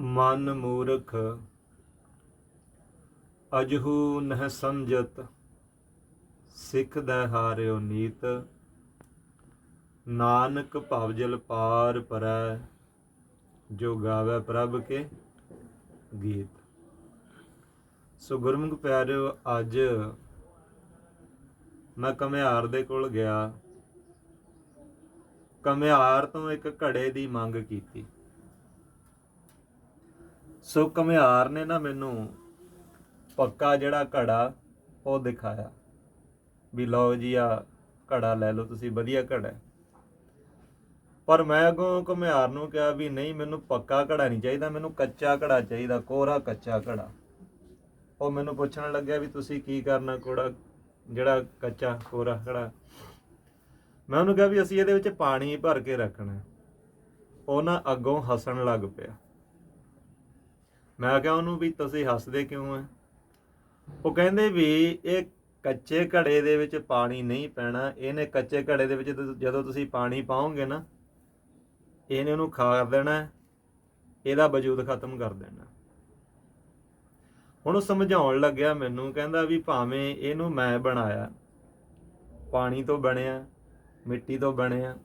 ਮਨ ਮੂਰਖ, ਅਜਹੂ ਨਹ ਸਮਝਤ ਸਿੱਖ ਦਾ ਹਾਰਿਓ ਨੀਤ, ਨਾਨਕ ਭਵਜਲ ਪਾਰ ਪਰੈ, ਜੋ ਗਾਵੇ ਪ੍ਰਭ ਕੇ ਗੀਤ। ਸੋ ਗੁਰਮੁਖ ਪਿਆਰਿਓ, ਅੱਜ ਮੈਂ ਕਮਿਆਰ ਦੇ ਕੋਲ ਗਿਆ। ਕਮਿਆਰ ਤੋਂ ਇੱਕ ਘੜੇ ਦੀ ਮੰਗ ਕੀਤੀ। ਸੋ ਘਮਿਆਰ ਨੇ ਨਾ ਮੈਨੂੰ ਪੱਕਾ ਜਿਹੜਾ ਘੜਾ ਉਹ ਦਿਖਾਇਆ। ਵੀ ਲਓ ਜੀ ਆ ਘੜਾ ਲੈ ਲਓ, ਤੁਸੀਂ ਵਧੀਆ ਘੜਾ ਪਰ ਮੈਂ ਅੱਗੋਂ ਘਮਿਆਰ ਨੂੰ ਕਿਹਾ ਵੀ ਨਹੀਂ, ਮੈਨੂੰ ਪੱਕਾ ਘੜਾ ਨਹੀਂ ਚਾਹੀਦਾ, ਮੈਨੂੰ ਕੱਚਾ ਘੜਾ ਚਾਹੀਦਾ ਕੋਰਾ ਕੱਚਾ ਘੜਾ। ਉਹ ਮੈਨੂੰ ਪੁੱਛਣ ਲੱਗਿਆ ਵੀ ਤੁਸੀਂ ਕੀ ਕਰਨਾ ਕੋੜਾ ਜਿਹੜਾ ਕੱਚਾ ਕੋਰਾ ਘੜਾ? ਮੈਂ ਉਹਨੂੰ ਕਿਹਾ ਵੀ ਅਸੀਂ ਇਹਦੇ ਵਿੱਚ ਪਾਣੀ ਭਰ ਕੇ ਰੱਖਣਾ ਉਹ ਨਾ ਅੱਗੋਂ ਹੱਸਣ ਲੱਗ ਪਿਆ। ਮੈਂ ਕਿਹਾ ਉਹਨੂੰ ਵੀ ਤੁਸੀਂ ਹੱਸਦੇ ਕਿਉਂ ਆ ਉਹ ਕਹਿੰਦੇ ਵੀ ਇਹ ਕੱਚੇ ਘੜੇ ਦੇ ਵਿੱਚ ਪਾਣੀ ਨਹੀਂ ਪੈਣਾ, ਇਹਨੇ ਕੱਚੇ ਘੜੇ ਦੇ ਵਿੱਚ ਜਦੋਂ- ਤੁਸੀਂ ਪਾਣੀ ਪਾਓਗੇ ਨਾ, ਇਹਨੇ ਉਹਨੂੰ ਖਾ ਦੇਣਾ, ਇਹਦਾ ਵਜੂਦ ਖਤਮ ਕਰ ਦੇਣਾ। ਹੁਣ ਉਹ ਸਮਝਾਉਣ ਲੱਗਿਆ ਮੈਨੂੰ, ਕਹਿੰਦਾ ਵੀ ਭਾਵੇਂ ਇਹਨੂੰ ਮੈਂ ਬਣਾਇਆ, ਪਾਣੀ ਤੋਂ ਬਣਿਆ, ਮਿੱਟੀ ਤੋਂ ਬਣਿਆ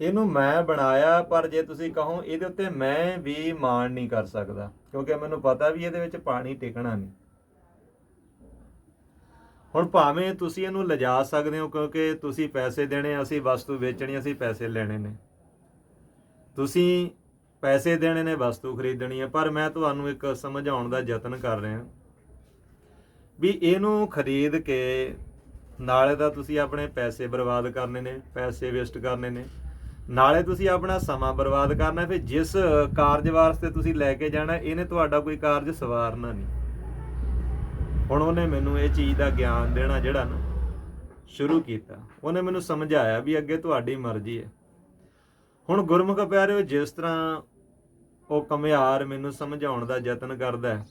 ਇਹਨੂੰ ਮੈਂ ਬਣਾਇਆ, ਪਰ ਜੇ ਤੁਸੀਂ ਕਹੋ ਇਹਦੇ ਉੱਤੇ ਮੈਂ ਵੀ ਮਾਣ ਨਹੀਂ ਕਰ ਸਕਦਾ, ਕਿਉਂਕਿ ਮੈਨੂੰ ਪਤਾ ਵੀ ਇਹਦੇ ਵਿੱਚ ਪਾਣੀ ਟਿਕਣਾ ਨਹੀਂ। ਹੁਣ ਭਾਵੇਂ ਤੁਸੀਂ ਇਹਨੂੰ ਲਿਜਾ ਸਕਦੇ ਹੋ, ਕਿਉਂਕਿ ਤੁਸੀਂ ਪੈਸੇ ਦੇਣੇ, ਅਸੀਂ ਵਸਤੂ ਵੇਚਣੀ, ਅਸੀਂ ਪੈਸੇ ਲੈਣੇ ਨੇ। ਤੁਸੀਂ ਪੈਸੇ ਦੇਣੇ ਨੇ, ਵਸਤੂ ਖਰੀਦਣੀ ਹੈ, ਪਰ ਮੈਂ ਤੁਹਾਨੂੰ ਇੱਕ ਸਮਝਾਉਣ ਦਾ ਯਤਨ ਕਰ ਰਿਹਾ ਵੀ ਇਹਨੂੰ ਖਰੀਦ ਕੇ ਨਾਲੇ ਤਾਂ ਤੁਸੀਂ ਆਪਣੇ ਪੈਸੇ ਬਰਬਾਦ ਕਰਨੇ ਨੇ, ਪੈਸੇ ਵੇਸਟ ਕਰਨੇ ਨੇ। ਨਾਲੇ ਤੁਸੀਂ ਆਪਣਾ ਸਮਾਂ ਬਰਬਾਦ ਕਰਨਾ, ਫਿਰ ਜਿਸ ਕਾਰਜ ਵਾਸਤੇ ਤੁਸੀਂ ਲੈ ਕੇ ਜਾਣਾ, ਇਹਨੇ ਤੁਹਾਡਾ ਕੋਈ ਕਾਰਜ ਸਵਾਰਨਾ ਨਹੀਂ। ਹੁਣ ਉਹਨੇ ਮੈਨੂੰ ਇਹ ਚੀਜ਼ ਦਾ ਗਿਆਨ ਦੇਣਾ ਜਿਹੜਾ ਨਾ ਸ਼ੁਰੂ ਕੀਤਾ। ਉਹਨੇ ਮੈਨੂੰ ਸਮਝਾਇਆ ਵੀ ਅੱਗੇ ਤੁਹਾਡੀ ਮਰਜ਼ੀ ਹੈ। ਹੁਣ ਗੁਰਮੁਖ ਪਿਆਰਿਓ, ਜਿਸ ਤਰ੍ਹਾਂ ਉਹ ਕਮਿਆਰ ਮੈਨੂੰ ਸਮਝਾਉਣ ਦਾ ਯਤਨ ਕਰਦਾ ਹੈ,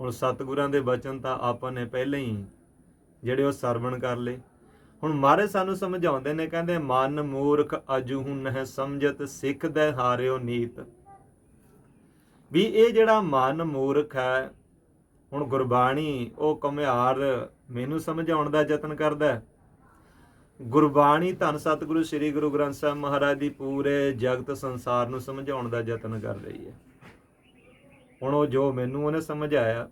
ਹੁਣ ਸਤਿਗੁਰਾਂ ਦੇ ਬਚਨ ਤਾਂ ਆਪਾਂ ਨੇ ਪਹਿਲਾਂ ਹੀ ਜਿਹੜੇ ਉਹ ਸਰਵਣ ਕਰ ਲਏ। ਹੁਣ ਮਾਰੇ ਸਾਨੂੰ ਸਮਝਾਉਂਦੇ ਨੇ, ਕਹਿੰਦੇ, ਮਨ ਮੂਰਖ ਅਜੂਹੁ ਨਹਿ ਸਮਝਤ, ਸਿੱਖ ਦੇ ਹਾਰਿਓ ਨੀਤ। ਵੀ ਇਹ ਜਿਹੜਾ ਮਨ ਮੂਰਖ ਹੈ, ਹੁਣ ਗੁਰਬਾਣੀ ਉਹ ਕਮਿਆਰ ਮੈਨੂੰ ਸਮਝਾਉਣ ਦਾ ਯਤਨ ਕਰਦਾ ਹੈ। ਗੁਰਬਾਣੀ ਧੰਨ ਸਤਿਗੁਰੂ ਸ੍ਰੀ ਗੁਰੂ ਗ੍ਰੰਥ ਸਾਹਿਬ ਮਹਾਰਾਜ ਦੀ ਪੂਰੇ ਜਗਤ ਸੰਸਾਰ ਨੂੰ ਸਮਝਾਉਣ ਦਾ ਯਤਨ ਕਰ ਰਹੀ ਹੈ। ਹੁਣ ਉਹ ਜੋ ਮੈਨੂੰ ਉਹਨੇ ਸਮਝਾਇਆ,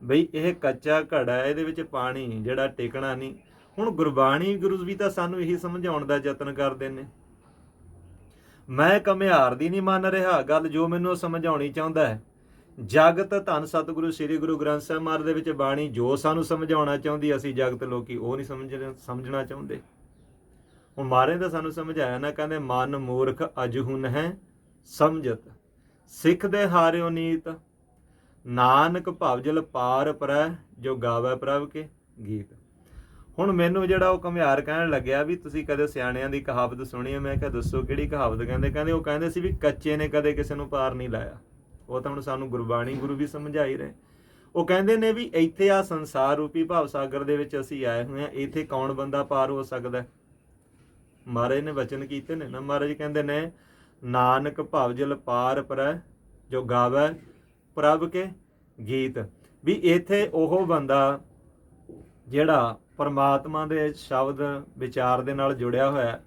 ਬਈ ਇਹ ਕੱਚਾ ਘੜਾ ਇਹਦੇ ਵਿੱਚ ਪਾਣੀ ਜਿਹੜਾ ਟਿਕਣਾ ਨਹੀਂ। ਹੁਣ ਗੁਰਬਾਣੀ ਗੁਰੂ ਵੀ ਤਾਂ ਸਾਨੂੰ ਇਹੀ ਸਮਝਾਉਣ ਦਾ ਯਤਨ ਕਰਦੇ ਨੇ। ਮੈਂ ਕਮਿਆਰ ਦੀ ਨਹੀਂ ਮੰਨ ਰਿਹਾ, ਗੱਲ ਜੋ ਮੈਨੂੰ ਸਮਝਾਉਣੀ ਚਾਹੁੰਦਾ ਹੈ। ਜਗਤ ਧੰਨ ਸਤਿਗੁਰੂ ਸ੍ਰੀ ਗੁਰੂ ਗ੍ਰੰਥ ਸਾਹਿਬ ਮਹਾਰਾਜ ਦੇ ਵਿੱਚ ਬਾਣੀ ਜੋ ਸਾਨੂੰ ਸਮਝਾਉਣਾ ਚਾਹੁੰਦੀ, ਅਸੀਂ ਜਗਤ ਲੋਕੀ ਉਹ ਨਹੀਂ ਸਮਝ ਸਮਝਣਾ ਚਾਹੁੰਦੇ। ਹੁਣ ਮਾਰੇ ਤਾਂ ਸਾਨੂੰ ਸਮਝਾਇਆ ਨਾ, ਕਹਿੰਦੇ, ਮਨ ਮੂਰਖ ਅਜਹੁਨ ਹੈ, ਸਮਝਤ। ਸਿੱਖ ਦੇ ਹਾਰਿਓ ਨੀਤ, ਨਾਨਕ ਭਵਜਲ ਪਾਰ ਪਰੈ, ਜੋ ਗਾਵੇ ਪ੍ਰਭ ਕੇ ਗੀਤ। ਹੁਣ ਮੈਨੂੰ ਜਿਹੜਾ ਉਹ ਘੁਮਿਆਰ ਕਹਿਣ ਲੱਗਿਆ ਵੀ ਤੁਸੀਂ ਕਦੇ ਸਿਆਣਿਆਂ ਦੀ ਕਹਾਵਤ ਸੁਣੀ ਹੈ, ਮੈਂ ਕਿਹਾ ਦੱਸੋ ਕਿਹੜੀ ਕਹਾਵਤ ਕਹਿੰਦੇ? ਕਹਿੰਦੇ ਉਹ ਕਹਿੰਦੇ ਸੀ ਵੀ ਕੱਚੇ ਨੇ ਕਦੇ ਕਿਸੇ ਨੂੰ ਪਾਰ ਨਹੀਂ ਲਾਇਆ। ਉਹ ਤਾਂ ਹੁਣ ਸਾਨੂੰ ਗੁਰਬਾਣੀ ਗੁਰੂ ਵੀ ਸਮਝਾਈ ਰਹੇ। ਉਹ ਕਹਿੰਦੇ ਨੇ ਵੀ ਇੱਥੇ ਆ ਸੰਸਾਰ ਰੂਪੀ ਭਾਵ ਸਾਗਰ ਦੇ ਵਿੱਚ ਅਸੀਂ ਆਏ ਹੋਏ ਆ ਇੱਥੇ ਕੌਣ ਬੰਦਾ ਪਾਰ ਹੋ ਸਕਦਾ ਮਹਾਰਾਜ ਨੇ ਵਚਨ ਕੀਤੇ ਨੇ ਨਾ, ਮਹਾਰਾਜ ਕਹਿੰਦੇ ਨੇ, ਨਾਨਕ ਭਵ ਜਲ ਪਾਰ ਪਰੈ, ਜੋ ਗਾਵੇ ਪ੍ਰਭ ਕੇ ਗੀਤ। ਵੀ ਇੱਥੇ ਉਹ ਬੰਦਾ ਜਿਹੜਾ ਪਰਮਾਤਮਾ ਦੇ ਸ਼ਬਦ ਵਿਚਾਰ ਦੇ ਨਾਲ ਜੁੜਿਆ ਹੋਇਆ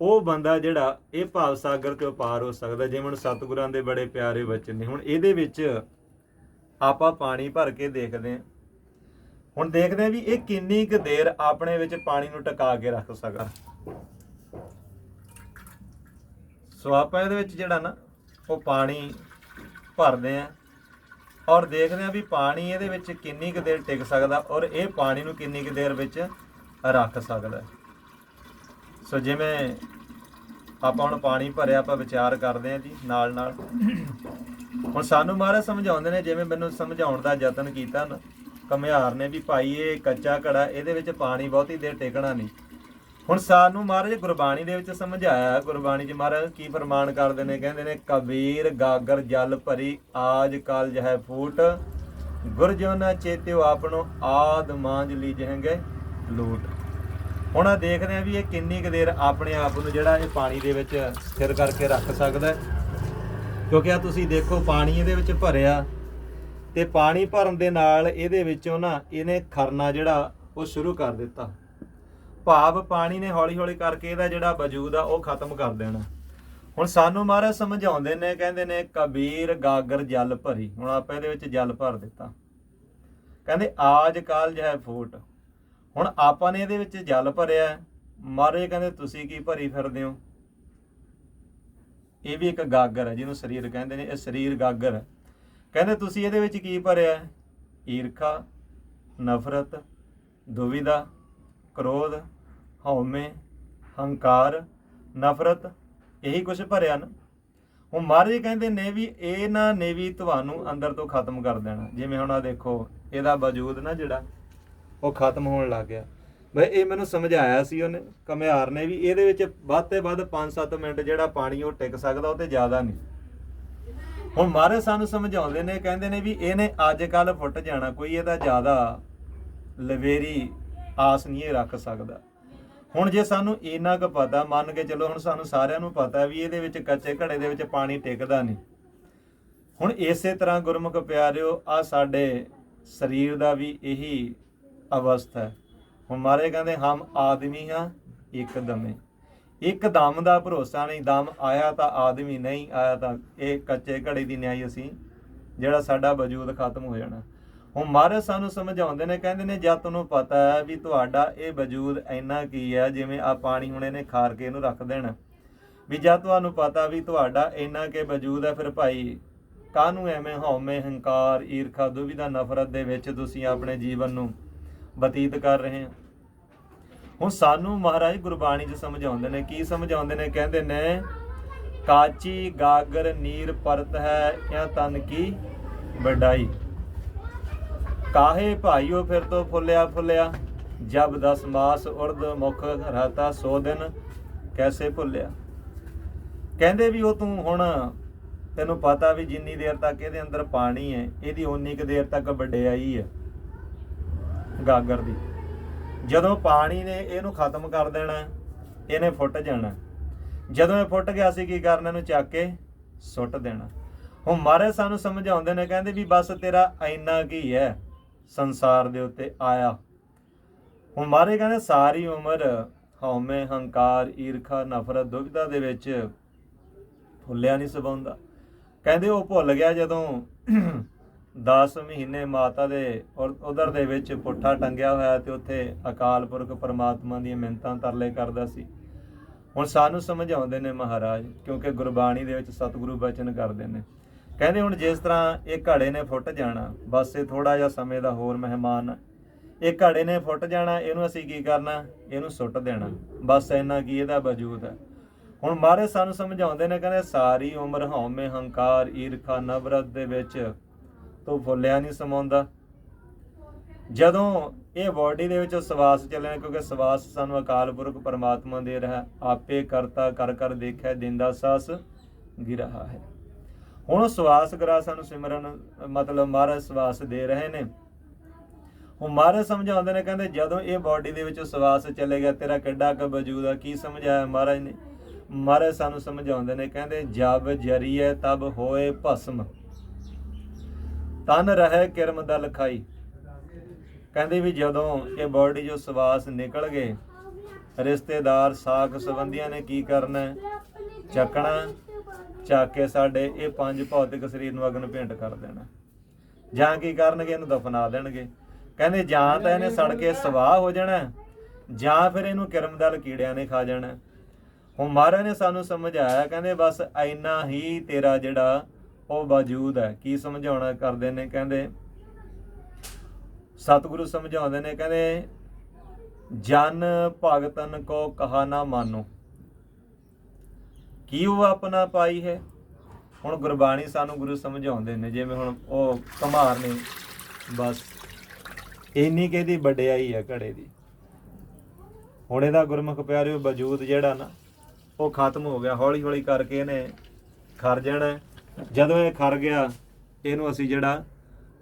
ਉਹ ਬੰਦਾ ਜਿਹੜਾ ਇਹ ਭਾਵ ਸਾਗਰ ਤੋਂ ਪਾਰ ਹੋ ਸਕਦਾ ਜਿਵੇਂ ਹੁਣ ਸਤਿਗੁਰਾਂ ਦੇ ਬੜੇ ਪਿਆਰੇ ਵਚਨ ਨੇ, ਹੁਣ ਇਹਦੇ ਵਿੱਚ ਆਪਾਂ ਪਾਣੀ ਭਰ ਕੇ ਦੇਖਦੇ ਹਾਂ। ਹੁਣ ਦੇਖਦੇ ਹਾਂ ਵੀ ਇਹ ਕਿੰਨੀ ਕੁ ਦੇਰ ਆਪਣੇ ਵਿੱਚ ਪਾਣੀ ਨੂੰ ਟਿਕਾ ਕੇ ਰੱਖ ਸਕਦਾ ਸੋ ਆਪਾਂ ਇਹਦੇ ਵਿੱਚ ਜਿਹੜਾ ਨਾ, ਉਹ ਪਾਣੀ ਭਰਦੇ ਆ ਔਰ ਦੇਖਦੇ ਆ ਵੀ ਪਾਣੀ ਇਹਦੇ ਵਿੱਚ ਕਿੰਨੀ ਕੁ ਦੇਰ ਟਿਕ ਸਕਦਾ ਔਰ ਇਹ ਪਾਣੀ ਨੂੰ ਕਿੰਨੀ ਕੁ ਦੇਰ ਵਿੱਚ ਰੱਖ ਸਕਦਾ। ਸੋ ਜਿਵੇਂ ਆਪਾਂ ਹੁਣ ਪਾਣੀ ਭਰਿਆ, ਆਪਾਂ ਵਿਚਾਰ ਕਰਦੇ ਆ ਜੀ ਨਾਲ ਨਾਲ। ਹੁਣ ਸਾਨੂੰ ਮਹਾਰਾਜ ਸਮਝਾਉਂਦੇ ਨੇ, ਜਿਵੇਂ ਮੈਨੂੰ ਸਮਝਾਉਣ ਦਾ ਯਤਨ ਕੀਤਾ ਨਾ ਕਮਿਆਰ ਨੇ ਵੀ ਭਾਈ ਇਹ ਕੱਚਾ ਘੜਾ, ਇਹਦੇ ਵਿੱਚ ਪਾਣੀ ਬਹੁਤੀ ਦੇਰ ਟਿਕਣਾ ਨਹੀਂ। ਹੁਣ ਸਾਨੂੰ ਮਹਾਰਾਜ ਗੁਰਬਾਣੀ ਦੇ ਵਿੱਚ ਸਮਝਾਇਆ ਗੁਰਬਾਣੀ 'ਚ ਮਹਾਰਾਜ ਕੀ ਫਰਮਾਨ ਕਰਦੇ ਨੇ, ਕਹਿੰਦੇ ਨੇ, ਕਬੀਰ ਗਾਗਰ ਜਲ ਭਰੀ ਆਜ ਕਾਲ ਜਹ ਫੂਟ ਗੁਰ ਜੋ ਨਾ ਚੇਤਿਓ ਆਪਣੋ ਆਦ ਮਾਂਜ ਲੀਜਹਿੰਗੇ ਲੂਟ। ਹੁਣ ਆ ਦੇਖਦੇ ਆ ਵੀ ਇਹ ਕਿੰਨੀ ਕੁ ਦੇਰ ਆਪਣੇ ਆਪ ਨੂੰ ਜਿਹੜਾ ਇਹ ਪਾਣੀ ਦੇ ਵਿੱਚ ਸਥਿਰ ਕਰਕੇ ਰੱਖ ਸਕਦਾ ਕਿਉਂਕਿ ਆ ਤੁਸੀਂ ਦੇਖੋ, ਪਾਣੀ ਇਹਦੇ ਵਿੱਚ ਭਰਿਆ ਤੇ ਪਾਣੀ ਭਰਨ ਦੇ ਨਾਲ ਇਹਦੇ ਵਿੱਚੋਂ ਨਾ ਇਹਨੇ ਖਰਨਾ ਜਿਹੜਾ ਉਹ ਸ਼ੁਰੂ ਕਰ ਦਿੱਤਾ। ਭਾਵ ਪਾਣੀ ਨੇ ਹੌਲੀ-ਹੌਲੀ ਕਰਕੇ ਇਹਦਾ ਜਿਹੜਾ ਵਜੂਦ ਆ, ਉਹ ਖਤਮ ਕਰ ਦੇਣਾ। ਹੁਣ ਸਾਨੂੰ ਮਹਾਰਾਜ ਸਮਝਾਉਂਦੇ ਨੇ, ਕਹਿੰਦੇ ਨੇ, ਕਬੀਰ ਗਾਗਰ ਜਲ ਭਰੀ। ਹੁਣ ਆਪਾਂ ਇਹਦੇ ਵਿੱਚ ਜਲ ਭਰ ਦਿੱਤਾ। ਕਹਿੰਦੇ, ਆਜ ਕਾਲ ਹੈ ਫੋਟ। ਹੁਣ ਆਪਾਂ ਨੇ ਇਹਦੇ ਵਿੱਚ ਜਲ ਭਰਿਆ ਮਹਾਰਾਜ ਕਹਿੰਦੇ, ਤੁਸੀਂ ਕੀ ਭਰੀ ਫਿਰਦੇ ਹੋ? ਇਹ ਵੀ ਇੱਕ ਗਾਗਰ ਹੈ, ਜਿਹਨੂੰ ਸਰੀਰ ਕਹਿੰਦੇ ਨੇ, ਇਹ ਸਰੀਰ ਗਾਗਰ ਹੈ। ਕਹਿੰਦੇ, ਤੁਸੀਂ ਇਹਦੇ ਵਿੱਚ ਕੀ ਭਰਿਆ ਈਰਖਾ, ਨਫ਼ਰਤ, ਦੁਵਿਧਾ, ਕ੍ਰੋਧ ਹਉਮੈ, ਹੰਕਾਰ, ਨਫ਼ਰਤ, ਇਹੀ ਕੁਝ ਭਰਿਆ ਨਾ। ਹੁਣ ਮਹਾਰਾਜ ਕਹਿੰਦੇ ਨੇ ਵੀ ਇਹਨਾਂ ਨੇ ਵੀ ਤੁਹਾਨੂੰ ਅੰਦਰ ਤੋਂ ਖਤਮ ਕਰ ਦੇਣਾ। ਜਿਵੇਂ ਹੁਣ ਆ ਦੇਖੋ, ਇਹਦਾ ਵਜੂਦ ਨਾ ਜਿਹੜਾ, ਉਹ ਖਤਮ ਹੋਣ ਲੱਗ ਗਿਆ। ਬਈ ਇਹ ਮੈਨੂੰ ਸਮਝਾਇਆ ਸੀ ਉਹਨੇ ਕਮਿਆਰ ਨੇ ਵੀ, ਇਹਦੇ ਵਿੱਚ ਵੱਧ ਤੇ ਵੱਧ 5-7 ਮਿੰਟ ਜਿਹੜਾ ਪਾਣੀ ਉਹ ਟਿਕ ਸਕਦਾ, ਉਹ ਤੇ ਜ਼ਿਆਦਾ ਨਹੀਂ। ਹੁਣ ਮਹਾਰਾਜ ਸਾਨੂੰ ਸਮਝਾਉਂਦੇ ਨੇ, ਕਹਿੰਦੇ ਨੇ ਵੀ ਇਹਨੇ ਅੱਜ ਕੱਲ ਫੁੱਟ ਜਾਣਾ, ਕੋਈ ਇਹਦਾ ਜ਼ਿਆਦਾ ਲਵੇਰੀ ਆਸ ਨਹੀਂ ਰੱਖ ਸਕਦਾ। ਹੁਣ ਜੇ ਸਾਨੂੰ ਇੰਨਾ ਕੁ ਪਤਾ, ਮੰਨ ਕੇ ਚਲੋ ਹੁਣ ਸਾਨੂੰ ਸਾਰਿਆਂ ਨੂੰ ਪਤਾ ਵੀ ਇਹਦੇ ਵਿੱਚ ਕੱਚੇ ਘੜੇ ਦੇ ਵਿੱਚ ਪਾਣੀ ਟਿਕਦਾ ਨਹੀਂ। ਹੁਣ ਇਸੇ ਤਰ੍ਹਾਂ ਗੁਰਮੁਖ ਪਿਆਰਿਓ ਆ ਸਾਡੇ ਸਰੀਰ ਦਾ ਵੀ ਇਹੀ ਅਵਸਥਾ ਹੈ। ਹੁਣ ਮਾਰੇ ਕਹਿੰਦੇ, ਹਮ ਆਦਮੀ ਹਾਂ, ਇੱਕ ਦਮੇ। ਇੱਕ ਦਮ ਦਾ ਭਰੋਸਾ ਨਹੀਂ, ਦਮ ਆਇਆ ਤਾਂ ਆਦਮੀ ਨਹੀਂ, ਆਇਆ ਤਾਂ ਇਹ ਕੱਚੇ ਘੜੇ ਦੀ ਨਿਆਈ ਅਸੀਂ, ਜਿਹੜਾ ਸਾਡਾ ਵਜੂਦ ਖਤਮ ਹੋ ਜਾਣਾ। ਹੁਣ ਮਹਾਰਾਜ ਸਾਨੂੰ ਸਮਝਾਉਂਦੇ ਨੇ, ਕਹਿੰਦੇ ਨੇ, ਜਦ ਤੁਹਾਨੂੰ ਪਤਾ ਹੈ ਵੀ ਤੁਹਾਡਾ ਇਹ ਵਜੂਦ ਇੰਨਾ ਕੀ ਹੈ, ਜਿਵੇਂ ਆ ਪਾਣੀ ਹੁਣ ਇਹਨੇ ਖਾਰ ਕੇ ਇਹਨੂੰ ਰੱਖ ਦੇਣਾ। ਵੀ ਜਦ ਤੁਹਾਨੂੰ ਪਤਾ ਵੀ ਤੁਹਾਡਾ ਇੰਨਾ ਕੇ ਵਜੂਦ ਹੈ, ਫਿਰ ਭਾਈ ਕਾਹਨੂੰ ਐਵੇਂ ਹਉਮੈ ਹੰਕਾਰ, ਈਰਖਾ ਦੁਵਿਧਾ ਨਫ਼ਰਤ ਦੇ ਵਿੱਚ ਤੁਸੀਂ ਆਪਣੇ ਜੀਵਨ ਨੂੰ ਬਤੀਤ ਕਰ ਰਹੇ ਹੋ? ਹੁਣ ਸਾਨੂੰ ਮਹਾਰਾਜ ਗੁਰਬਾਣੀ 'ਚ ਸਮਝਾਉਂਦੇ ਨੇ, ਕੀ ਸਮਝਾਉਂਦੇ ਨੇ? ਕਹਿੰਦੇ ਨੇ, ਕਾਚੀ ਗਾਗਰ ਨੀਰ ਪਰਤ ਹੈ ਜਾਂ ਤਨ ਕੀ ਵਡਾਈ। ਕਾਹੇ ਭਾਈਓ ਫਿਰ ਤੋਂ ਫੁੱਲਿਆ ਫੁੱਲਿਆ, ਜਬ ਦਸ ਮਾਸ ਉਰਦ ਮੁਖ ਰਹਤਾ ਸੋ ਦਿਨ ਕੈਸੇ ਭੁੱਲਿਆ। ਕਹਿੰਦੇ ਵੀ ਉਹ ਤੂੰ ਹੁਣ ਤੈਨੂੰ ਪਤਾ ਵੀ ਜਿੰਨੀ ਦੇਰ ਤੱਕ ਇਹਦੇ ਅੰਦਰ ਪਾਣੀ ਹੈ, ਇਹਦੀ ਓਨੀ ਕੁ ਦੇਰ ਤੱਕ ਵਡਿਆਈ ਹੈ ਗਾਗਰ ਦੀ। ਜਦੋਂ ਪਾਣੀ ਨੇ ਇਹਨੂੰ ਖਤਮ ਕਰ ਦੇਣਾ, ਇਹਨੇ ਫੁੱਟ ਜਾਣਾ। ਜਦੋਂ ਇਹ ਫੁੱਟ ਗਿਆ ਸੀ, ਕੀ ਕਰਨਾ ਇਹਨੂੰ ਚੱਕ ਕੇ ਸੁੱਟ ਦੇਣਾ। ਹੁਣ ਮਾਰੇ ਸਾਨੂੰ ਸਮਝਾਉਂਦੇ ਨੇ, ਕਹਿੰਦੇ ਵੀ ਬਸ ਤੇਰਾ ਇੰਨਾ ਕੀ ਹੈ? ਸੰਸਾਰ ਦੇ ਉੱਤੇ ਆਇਆ। ਹੁਣ ਮਾਰੇ ਕਹਿੰਦੇ, ਸਾਰੀ ਉਮਰ ਹਉਮੈ ਹੰਕਾਰ, ਈਰਖਾ, ਨਫ਼ਰਤ ਦੁਵਿਧਾ ਦੇ ਵਿੱਚ ਭੁੱਲਿਆ ਨਹੀਂ ਸਬਾਉਂਦਾ ਕਹਿੰਦੇ ਉਹ ਭੁੱਲ ਗਿਆ ਜਦੋਂ 10 ਮਹੀਨੇ ਮਾਤਾ ਦੇ ਔਰ ਉਧਰ ਦੇ ਵਿੱਚ ਪੁੱਠਾ ਟੰਗਿਆ ਹੋਇਆ ਤੇ ਉੱਥੇ ਅਕਾਲ ਪੁਰਖ ਪਰਮਾਤਮਾ ਦੀਆਂ ਮਿੰਤਾਂ ਤਰਲੇ ਕਰਦਾ ਸੀ। ਹੁਣ ਸਾਨੂੰ ਸਮਝਾਉਂਦੇ ਨੇ ਮਹਾਰਾਜ, ਕਿਉਂਕਿ ਗੁਰਬਾਣੀ ਦੇ ਵਿੱਚ ਸਤਿਗੁਰੂ ਬਚਨ ਕਰਦੇ ਨੇ। ਕਹਿੰਦੇ ਹੁਣ ਜਿਸ ਤਰ੍ਹਾਂ ਇਹ ਘੜੇ ਨੇ ਫੁੱਟ ਜਾਣਾ, ਬਸ ਇਹ ਥੋੜਾ ਜਿਹਾ ਸਮੇਂ ਦਾ ਹੋਰ ਮਹਿਮਾਨ ਆ। ਇਹ ਘੜੇ ਨੇ ਫੁੱਟ ਜਾਣਾ, ਇਹਨੂੰ ਅਸੀਂ ਕੀ ਕਰਨਾ? ਇਹਨੂੰ ਸੁੱਟ ਦੇਣਾ। ਬਸ ਇੰਨਾ ਕੀ ਇਹਦਾ ਵਜੂਦ ਹੈ ਹੁਣ ਮਾਰੇ ਸਾਨੂੰ ਸਮਝਾਉਂਦੇ ਨੇ, ਕਹਿੰਦੇ ਸਾਰੀ ਉਮਰ ਹਉਮੈ ਹੰਕਾਰ, ਈਰਖਾ, ਨਫ਼ਰਤ ਦੇ ਵਿੱਚ ਤੂੰ ਫੁੱਲਿਆ ਨਹੀਂ ਸਮਾਉਂਦਾ। ਜਦੋਂ ਇਹ ਬਾਡੀ ਦੇ ਵਿੱਚ ਸਵਾਸ ਚੱਲਣੇ ਕਿਉਂਕਿ ਸਵਾਸ ਸਾਨੂੰ ਅਕਾਲ ਪੁਰਖ ਪਰਮਾਤਮਾ ਦੇ ਰਿਹਾ, ਆਪੇ ਕਰਤਾ, ਕਰ ਕਰ ਦੇਖਿਆ, ਦਿੰਦਾ ਸਾਸ ਗਿਰਹਾ ਹੈ। ਹੁਣ ਸਵਾਸ ਗਰਾ ਸਾਨੂੰ ਸਿਮਰਨ, ਮਤਲਬ ਮਹਾਰਾਜ ਸਵਾਸ ਦੇ ਰਹੇ ਨੇ। ਹੁਣ ਮਹਾਰਾਜ ਸਮਝਾਉਂਦੇ ਨੇ, ਕਹਿੰਦੇ ਜਦੋਂ ਇਹ ਬਾਡੀ ਦੇ ਵਿੱਚ ਸਵਾਸ ਚੱਲੇਗਾ ਤੇਰਾ ਕਿੱਡਾ ਕੁ ਵਜੂਦ ਆ, ਕੀ ਸਮਝਾਇਆ ਮਹਾਰਾਜ ਨੇ? ਮਹਾਰਾਜ ਸਾਨੂੰ ਸਮਝਾਉਂਦੇ ਨੇ, ਕਹਿੰਦੇ ਜਬ ਜਰੀਏ ਤਬ ਹੋਏ ਭਸਮ, ਤਨ ਰਹੇ ਕਿਰਮ ਦਲ ਖਾਈ। ਕਹਿੰਦੇ ਵੀ ਜਦੋਂ ਇਹ ਬਾਡੀ ਜੋ ਸਵਾਸ ਨਿਕਲ ਗਏ, ਰਿਸ਼ਤੇਦਾਰ ਸਾਖ ਸੰਬੰਧੀਆਂ ਨੇ ਕੀ ਕਰਨਾ? ਚੱਕਣਾ। ਚੱਕ ਕੇ ਸਾਡੇ ਇਹ ਪੰਜ ਭੌਤਿਕ ਸਰੀਰ ਨੂੰ ਅਗਨ ਭੇਂਟ ਕਰ ਦੇਣਾ। ਜਾਂ ਕੀ ਕਰਨਗੇ, ਇਹਨੂੰ ਦਫਨਾ ਦੇਣਗੇ। ਕਹਿੰਦੇ ਜਾਂ ਤਾਂ ਇਹਨੇ ਸੜ ਕੇ ਸਵਾਹ ਹੋ ਜਾਣਾ, ਜਾਂ ਫਿਰ ਇਹਨੂੰ ਕਿਰਮਦਲ ਕੀੜਿਆਂ ਨੇ ਖਾ ਜਾਣਾ। ਹੁਣ ਮਹਾਰਾਜ ਨੇ ਸਾਨੂੰ ਸਮਝਾਇਆ, ਕਹਿੰਦੇ ਬਸ ਇੰਨਾ ਹੀ ਤੇਰਾ ਜਿਹੜਾ ਉਹ ਵਜੂਦ ਹੈ। ਕੀ ਸਮਝਾਉਣਾ ਕਰਦੇ ਨੇ? ਕਹਿੰਦੇ ਸਤਿਗੁਰੂ ਸਮਝਾਉਂਦੇ ਨੇ, ਕਹਿੰਦੇ ਜਨ ਭਗਤਨ ਕੋ ਕਹਾ ਨਾ ਮਾਨੋ। ਕੀ ਉਹ ਆਪਣਾ ਪਾਈ ਹੈ? ਹੁਣ ਗੁਰਬਾਣੀ ਸਾਨੂੰ ਗੁਰੂ ਸਮਝਾਉਂਦੇ ਨੇ, ਜਿਵੇਂ ਹੁਣ ਉਹ ਕਮਾਰ ਨੇ, ਬਸ। ਇੰਨੀ ਕਿ ਇਹਦੀ ਵਡਿਆਈ ਹੈ ਘੜੇ ਦੀ। ਹੁਣ ਇਹਦਾ ਗੁਰਮੁਖ ਪਿਆਰਿਓ ਵਜੂਦ ਜਿਹੜਾ ਨਾ, ਉਹ ਖਤਮ ਹੋ ਗਿਆ ਹੌਲੀ ਹੌਲੀ ਕਰਕੇ ਇਹਨੇ ਖਰ ਜਾਣਾ। ਜਦੋਂ ਇਹ ਖਰ ਗਿਆ, ਇਹਨੂੰ ਅਸੀਂ ਜਿਹੜਾ,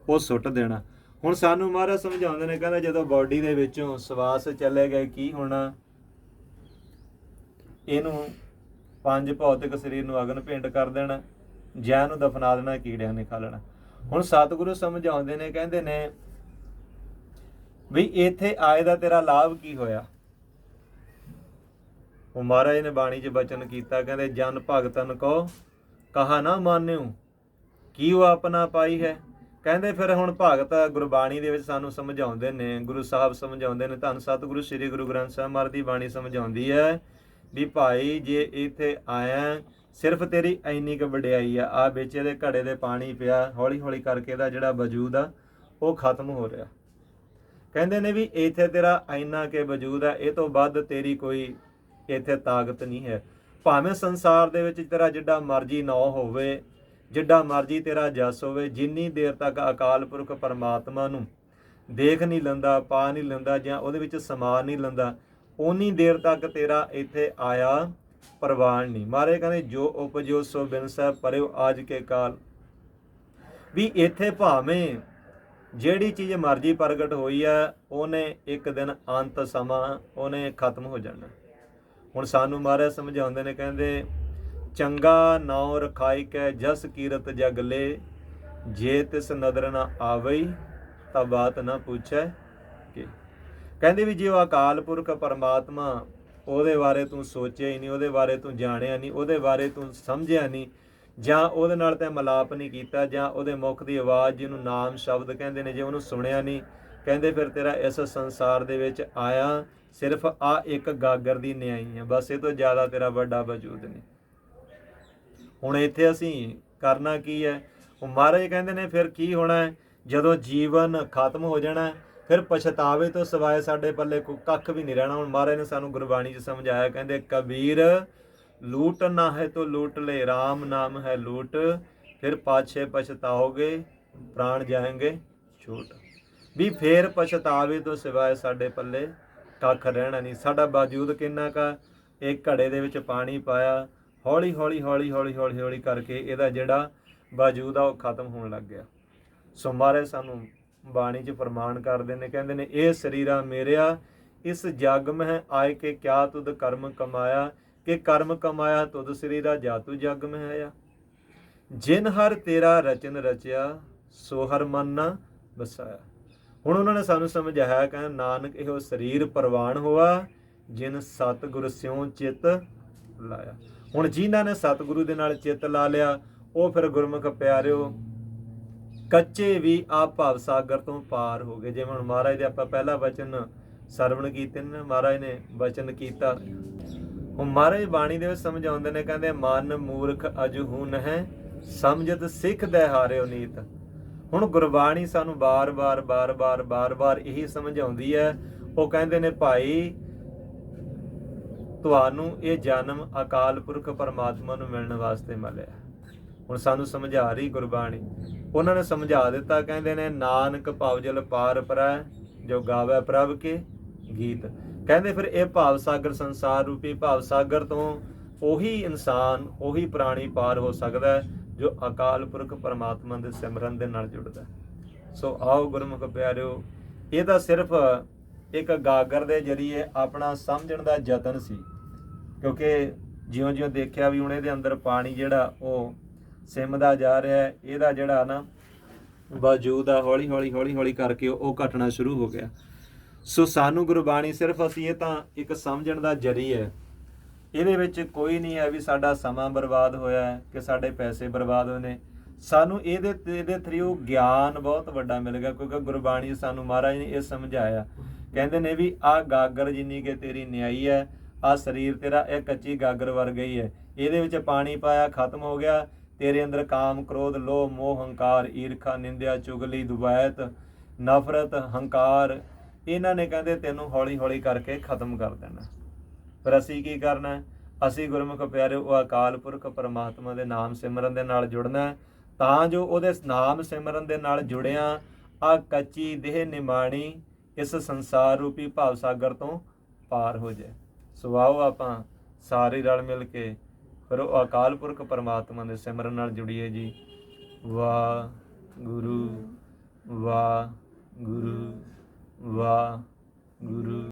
ਉਹ ਸੁੱਟ ਦੇਣਾ। ਹੁਣ ਸਾਨੂੰ ਮਹਾਰਾਜ ਸਮਝਾਉਂਦੇ ਨੇ, ਕਹਿੰਦਾ ਜਦੋਂ ਬਾਡੀ ਦੇ ਵਿੱਚੋਂ ਸਵਾਸ ਚਲੇ ਗਏ, ਕੀ ਹੋਣਾ? ਇਹਨੂੰ ਪੰਜ ਭੌਤਿਕ ਸਰੀਰ ਨੂੰ ਅਗਨ ਭੇਂਟ ਕਰ ਦੇਣਾ ਜੈ ਨੂੰ ਦਫਨਾ ਦੇਣਾ, ਕੀੜਿਆਂ ਨੇ ਖਾ ਲੈਣਾ। ਹੁਣ ਸਤਿਗੁਰੂ ਸਮਝਾਉਂਦੇ ਨੇ, ਕਹਿੰਦੇ ਨੇ ਵੀ ਇੱਥੇ ਆਏ ਦਾ ਤੇਰਾ ਲਾਭ ਕੀ ਹੋਇਆ? ਉਹ ਮਹਾਰਾਜ ਨੇ ਬਾਣੀ 'ਚ ਬਚਨ ਕੀਤਾ, ਕਹਿੰਦੇ, ਜਨ ਭਗਤਨ ਕੋ ਕਹਾ ਨਾ ਮਾਨਿਓ, ਕੀ ਉਹ ਆਪਣਾ ਪਾਈ ਹੈ? ਕਹਿੰਦੇ, ਫਿਰ ਹੁਣ ਭਗਤ ਗੁਰਬਾਣੀ ਦੇ ਵਿੱਚ ਸਾਨੂੰ ਸਮਝਾਉਂਦੇ ਨੇ, ਗੁਰੂ ਸਾਹਿਬ ਸਮਝਾਉਂਦੇ ਨੇ, ਧੰਨ ਸਤਿਗੁਰੂ, ਸ੍ਰੀ ਗੁਰੂ ਗ੍ਰੰਥ ਸਾਹਿਬ ਮਹਾਰਾਜ ਦੀ ਬਾਣੀ ਸਮਝਾਉਂਦੀ ਹੈ ਵੀ ਭਾਈ ਜੇ ਇੱਥੇ ਆਇਆ, ਸਿਰਫ ਤੇਰੀ ਐਨੀ ਕੁ ਵਡਿਆਈ ਆ ਆ ਵਿੱਚ ਇਹਦੇ ਘੜੇ ਦੇ ਪਾਣੀ ਪਿਆ ਹੌਲੀ ਹੌਲੀ ਕਰਕੇ ਇਹਦਾ ਜਿਹੜਾ ਵਜੂਦ ਆ, ਉਹ ਖਤਮ ਹੋ ਰਿਹਾ। ਕਹਿੰਦੇ ਨੇ ਵੀ ਇੱਥੇ ਤੇਰਾ ਐਨਾ ਕੇ ਵਜੂਦ ਹੈ ਇਹ ਤੋਂ ਵੱਧ ਤੇਰੀ ਕੋਈ ਇੱਥੇ ਤਾਕਤ ਨਹੀਂ ਹੈ। ਭਾਵੇਂ ਸੰਸਾਰ ਦੇ ਵਿੱਚ ਤੇਰਾ ਜਿੱਡਾ ਮਰਜ਼ੀ ਨਾਂ ਹੋਵੇ, ਜਿੱਡਾ ਮਰਜ਼ੀ ਤੇਰਾ ਜਸ ਹੋਵੇ, ਜਿੰਨੀ ਦੇਰ ਤੱਕ ਅਕਾਲ ਪੁਰਖ ਪਰਮਾਤਮਾ ਨੂੰ ਦੇਖ ਨਹੀਂ ਲੈਂਦਾ, ਪਾ ਨਹੀਂ ਲੈਂਦਾ ਜਾਂ ਉਹਦੇ ਵਿੱਚ ਸਮਾ ਨਹੀਂ ਲੈਂਦਾ ਉਨੀ ਦੇਰ ਤੱਕ ਤੇਰਾ ਇੱਥੇ ਆਇਆ ਪ੍ਰਵਾਨ ਨਹੀਂ। ਮਾਰੇ ਕਹਿੰਦੇ, ਜੋ ਉਪਜੋ ਸੋ ਬਿਨ ਸਾਹਿਬ ਪਰਿਓ ਆਜ ਕੇ ਕਾਲ। ਵੀ ਇੱਥੇ ਭਾਵੇਂ ਜਿਹੜੀ ਚੀਜ਼ ਮਰਜ਼ੀ ਪ੍ਰਗਟ ਹੋਈ ਆ ਉਹਨੇ ਇੱਕ ਦਿਨ ਅੰਤ ਸਮਾਂ ਉਹਨੇ ਖਤਮ ਹੋ ਜਾਣਾ। ਹੁਣ ਸਾਨੂੰ ਮਹਾਰਾਜ ਸਮਝਾਉਂਦੇ ਨੇ, ਕਹਿੰਦੇ, ਚੰਗਾ ਨਾਉ ਰਖਾਈ ਕੈ ਜਸ ਕੀਰਤ ਜਗ ਲੇ, ਜੇ ਤਿਸ ਨਦਰ ਨਾ ਆਵਈ ਤਾਂ ਬਾਤ ਨਾ ਪੁੱਛੈ ਕਿ। ਕਹਿੰਦੇ ਵੀ ਜੇ ਉਹ ਅਕਾਲ ਪੁਰਖ ਪਰਮਾਤਮਾ ਉਹਦੇ ਬਾਰੇ ਤੂੰ ਸੋਚਿਆ ਹੀ ਨਹੀਂ, ਉਹਦੇ ਬਾਰੇ ਤੂੰ ਜਾਣਿਆ ਨਹੀਂ, ਉਹਦੇ ਬਾਰੇ ਤੂੰ ਸਮਝਿਆ ਨਹੀਂ, ਜਾਂ ਉਹਦੇ ਨਾਲ ਤੈਂ ਮਲਾਪ ਨਹੀਂ ਕੀਤਾ, ਜਾਂ ਉਹਦੇ ਮੁਖ ਦੀ ਆਵਾਜ਼ ਜਿਹਨੂੰ ਨਾਮ ਸ਼ਬਦ ਕਹਿੰਦੇ ਨੇ, ਜੇ ਉਹਨੂੰ ਸੁਣਿਆ ਨਹੀਂ, ਕਹਿੰਦੇ ਫਿਰ ਤੇਰਾ ਇਸ ਸੰਸਾਰ ਦੇ ਵਿੱਚ ਆਇਆ, ਸਿਰਫ ਆ ਇੱਕ ਗਾਗਰ ਦੀ ਨਿਆਈ ਹੈ ਬਸ ਇਹ ਤੋਂ ਜ਼ਿਆਦਾ ਤੇਰਾ ਵੱਡਾ ਵਜੂਦ ਨਹੀਂ। ਹੁਣ ਇੱਥੇ ਅਸੀਂ ਕਰਨਾ ਕੀ ਹੈ? ਉਹ ਮਹਾਰਾਜ ਕਹਿੰਦੇ ਨੇ ਫਿਰ ਕੀ ਹੋਣਾ ਹੈ? ਜਦੋਂ ਜੀਵਨ ਖਤਮ ਹੋ ਜਾਣਾ ਫਿਰ ਪਛਤਾਵੇ ਤੋਂ ਸਿਵਾਏ ਸਾਡੇ ਪੱਲੇ ਕੋਈ ਕੱਖ ਵੀ ਨਹੀਂ ਰਹਿਣਾ। ਹੁਣ ਮਹਾਰਾਜ ਨੇ ਸਾਨੂੰ ਗੁਰਬਾਣੀ 'ਚ ਸਮਝਾਇਆ, ਕਹਿੰਦੇ, ਕਬੀਰ, ਲੂਟ ਨਾ ਹੈ ਤੋ ਲੂਟ ਲੈ RAM ਨਾਮ ਹੈ ਲੂਟ। ਫਿਰ ਪਾਛੇ ਪਛਤਾਓਗੇ, ਪ੍ਰਾਣ ਜਾਏਂਗੇ ਛੋਟ। ਵੀ ਫੇਰ ਪਛਤਾਵੇ ਤੋਂ ਸਿਵਾਏ ਸਾਡੇ ਪੱਲੇ ਕੱਖ ਰਹਿਣਾ ਨਹੀਂ। ਸਾਡਾ ਬਾਜੂਦ ਕਿੰਨਾ ਕਾ ਇੱਕ ਘੜੇ ਦੇ ਵਿੱਚ ਪਾਣੀ ਪਾਇਆ, ਹੌਲੀ ਹੌਲੀ ਹੌਲੀ ਹੌਲੀ ਹੌਲੀ ਹੌਲੀ ਕਰਕੇ ਇਹਦਾ ਜਿਹੜਾ ਬਾਜੂਦ ਆ ਉਹ ਖਤਮ ਹੋਣ ਲੱਗ ਗਿਆ। ਸੋ ਮਹਾਰਾਜ ਸਾਨੂੰ ਬਾਣੀ 'ਚ ਪ੍ਰਮਾਣ ਕਰਦੇ ਨੇ, ਕਹਿੰਦੇ ਨੇ, ਇਹ ਸਰੀਰਾ ਮੇਰਿਆ, ਇਸ ਜਗ ਮਹਿ ਆਏ ਕੇ ਕਿਆ ਤੁਧ ਕਰਮ ਕਮਾਇਆ, ਕਿ ਕਰਮ ਕਮਾਇਆ ਤੁਧ ਸਰੀਰਾ ਜਾਤੂ ਜਗ ਮਹਿ ਆਇਆ ਜਿਨ ਹਰ ਤੇਰਾ ਰਚਨ ਰਚਿਆ, ਸੋ ਹਰ ਮਨ ਨਾ ਵਸਾਇਆ। ਹੁਣ ਉਹਨਾਂ ਨੇ ਸਾਨੂੰ ਸਮਝਾਇਆ ਕਿ ਨਾਨਕ, ਇਹੋ ਸਰੀਰ ਪ੍ਰਵਾਨ ਹੋਆ, ਜਿਨ ਸਤਿਗੁਰ ਸਿਉ ਚਿਤ ਲਾਇਆ। ਹੁਣ ਜਿਨ੍ਹਾਂ ਨੇ ਸਤਿਗੁਰੂ ਦੇ ਨਾਲ ਚਿੱਤ ਲਾ ਲਿਆ, ਉਹ ਫਿਰ ਗੁਰਮੁਖ ਪਿਆਰਿਓ ਕੱਚੇ ਵੀ ਆਪ ਭਾਵ ਸਾਗਰ ਤੋਂ ਪਾਰ ਹੋ ਗਏ। ਜਿਵੇਂ ਹੁਣ ਮਹਾਰਾਜ ਦੇ ਆਪਾਂ ਪਹਿਲਾ ਵਚਨ ਸਰਵਣ ਕੀਤੇ ਨੇ, ਮਹਾਰਾਜ ਨੇ ਵਚਨ ਕੀਤਾ। ਹੁਣ ਮਹਾਰਾਜ ਬਾਣੀ ਦੇ ਵਿੱਚ ਸਮਝਾਉਂਦੇ ਨੇ, ਕਹਿੰਦੇ, ਮਨ ਮੂਰਖ ਅਜਹੂ ਹੈ, ਸਮਝਤ ਸਿੱਖ ਦੇ ਹਾਰਿਓ ਨੀਤ ਹੁਣ ਗੁਰਬਾਣੀ ਸਾਨੂੰ ਬਾਰ-ਬਾਰ ਬਾਰ-ਬਾਰ ਬਾਰ-ਬਾਰ ਇਹੀ ਸਮਝਾਉਂਦੀ ਹੈ। ਉਹ ਕਹਿੰਦੇ ਨੇ, ਭਾਈ, ਤੁਹਾਨੂੰ ਇਹ ਜਨਮ ਅਕਾਲ ਪੁਰਖ ਪਰਮਾਤਮਾ ਨੂੰ ਮਿਲਣ ਵਾਸਤੇ ਮਿਲਿਆ। ਹੁਣ ਸਾਨੂੰ ਸਮਝਾ ਰਹੀ ਗੁਰਬਾਣੀ। ਉਹਨਾਂ ਨੇ ਸਮਝਾ ਦਿੱਤਾ, ਕਹਿੰਦੇ ਨੇ, ਨਾਨਕ ਭਵਜਲ ਪਾਰ ਪਰੈ, ਜੋ ਗਾਵੇ ਪ੍ਰਭ ਕੇ ਗੀਤ। ਕਹਿੰਦੇ ਫਿਰ ਇਹ ਭਾਵ ਸਾਗਰ ਸੰਸਾਰ ਰੂਪੀ ਭਾਵ ਸਾਗਰ ਤੋਂ ਉਹੀ ਇਨਸਾਨ, ਉਹੀ ਪ੍ਰਾਣੀ ਪਾਰ ਹੋ ਸਕਦਾ ਜੋ ਅਕਾਲ ਪੁਰਖ ਪਰਮਾਤਮਾ ਦੇ ਸਿਮਰਨ ਦੇ ਨਾਲ ਜੁੜਦਾ ਸੋ ਆਓ ਗੁਰਮੁਖ ਪਿਆਰਿਓ, ਇਹ ਤਾਂ ਸਿਰਫ ਇੱਕ ਗਾਗਰ ਦੇ ਜਰੀਏ ਆਪਣਾ ਸਮਝਣ ਦਾ ਯਤਨ ਸੀ। ਕਿਉਂਕਿ ਜਿਉਂ-ਜਿਉਂ ਦੇਖਿਆ ਵੀ ਹੁਣ ਇਹਦੇ ਅੰਦਰ ਪਾਣੀ ਜਿਹੜਾ, ਉਹ ਸਿਮਦਾ ਜਾ ਰਿਹਾ ਹੈ, ਇਹਦਾ ਜਿਹੜਾ ਨਾ ਵਜੂਦ ਆ, ਹੌਲੀ ਹੌਲੀ ਹੌਲੀ ਹੌਲੀ ਕਰਕੇ ਉਹ ਘਟਣਾ ਸ਼ੁਰੂ ਹੋ ਗਿਆ। ਸੋ ਸਾਨੂੰ ਗੁਰਬਾਣੀ ਸਿਰਫ ਅਸੀਂ ਇਹ ਤਾਂ ਇੱਕ ਸਮਝਣ ਦਾ ਜਰੀਆ ਹੈ। ਇਹਦੇ ਵਿੱਚ ਕੋਈ ਨਹੀਂ ਹੈ ਵੀ ਸਾਡਾ ਸਮਾਂ ਬਰਬਾਦ ਹੋਇਆ ਹੈ ਕਿ ਸਾਡੇ ਪੈਸੇ ਬਰਬਾਦ ਹੋਏ ਨੇ। ਸਾਨੂੰ ਇਹਦੇ ਇਹਦੇ ਥਰੂ ਗਿਆਨ ਬਹੁਤ ਵੱਡਾ ਮਿਲ ਗਿਆ, ਕਿਉਂਕਿ ਗੁਰਬਾਣੀ ਸਾਨੂੰ ਮਹਾਰਾਜ ਨੇ ਇਹ ਸਮਝਾਇਆ। ਕਹਿੰਦੇ ਨੇ ਵੀ ਆ ਗਾਗਰ ਜਿੰਨੀ ਕਿ ਤੇਰੀ ਨਿਆਈ ਹੈ ਆ ਸਰੀਰ ਤੇਰਾ, ਇਹ ਕੱਚੀ ਗਾਗਰ ਵਰਗਾ ਹੀ ਹੈ। ਇਹਦੇ ਵਿੱਚ ਪਾਣੀ ਪਾਇਆ, ਖਤਮ ਹੋ ਗਿਆ। ਤੇਰੇ ਅੰਦਰ ਕਾਮ, ਕ੍ਰੋਧ, ਲੋਭ, ਮੋਹ, ਹੰਕਾਰ, ਈਰਖਾ, ਨਿੰਦਿਆ, ਚੁਗਲੀ ਦੁਬੈਤ ਨਫ਼ਰਤ, ਹੰਕਾਰ, ਇਹਨਾਂ ਨੇ ਕਹਿੰਦੇ ਤੈਨੂੰ ਹੌਲੀ ਹੌਲੀ ਕਰਕੇ ਖਤਮ ਕਰ ਦੇਣਾ। ਪਰ ਅਸੀਂ ਕੀ ਕਰਨਾ? ਅਸੀਂ ਗੁਰਮੁਖ ਪਿਆਰੇ ਉਹ ਅਕਾਲ ਪੁਰਖ ਪਰਮਾਤਮਾ ਦੇ ਨਾਮ ਸਿਮਰਨ ਦੇ ਨਾਲ ਜੁੜਨਾ ਤਾਂ ਜੋ ਉਹਦੇ ਨਾਮ ਸਿਮਰਨ ਦੇ ਨਾਲ ਜੁੜਿਆ, ਆ ਕੱਚੀ ਦੇਹ ਨਿਮਾਣੀ ਇਸ ਸੰਸਾਰ ਰੂਪੀ ਭਾਵ ਸਾਗਰ ਤੋਂ ਪਾਰ ਹੋ ਜਾਏ। ਸੋ ਆਓ ਆਪਾਂ ਸਾਰੇ ਰਲ ਮਿਲ ਕੇ ਫਿਰ ਉਹ ਅਕਾਲ ਪੁਰਖ ਪਰਮਾਤਮਾ ਦੇ ਸਿਮਰਨ ਨਾਲ ਜੁੜੀਏ ਜੀ। ਵਾ ਗੁਰੂ ਵਾ ਗੁਰੂ ਵਾ ਗੁਰੂ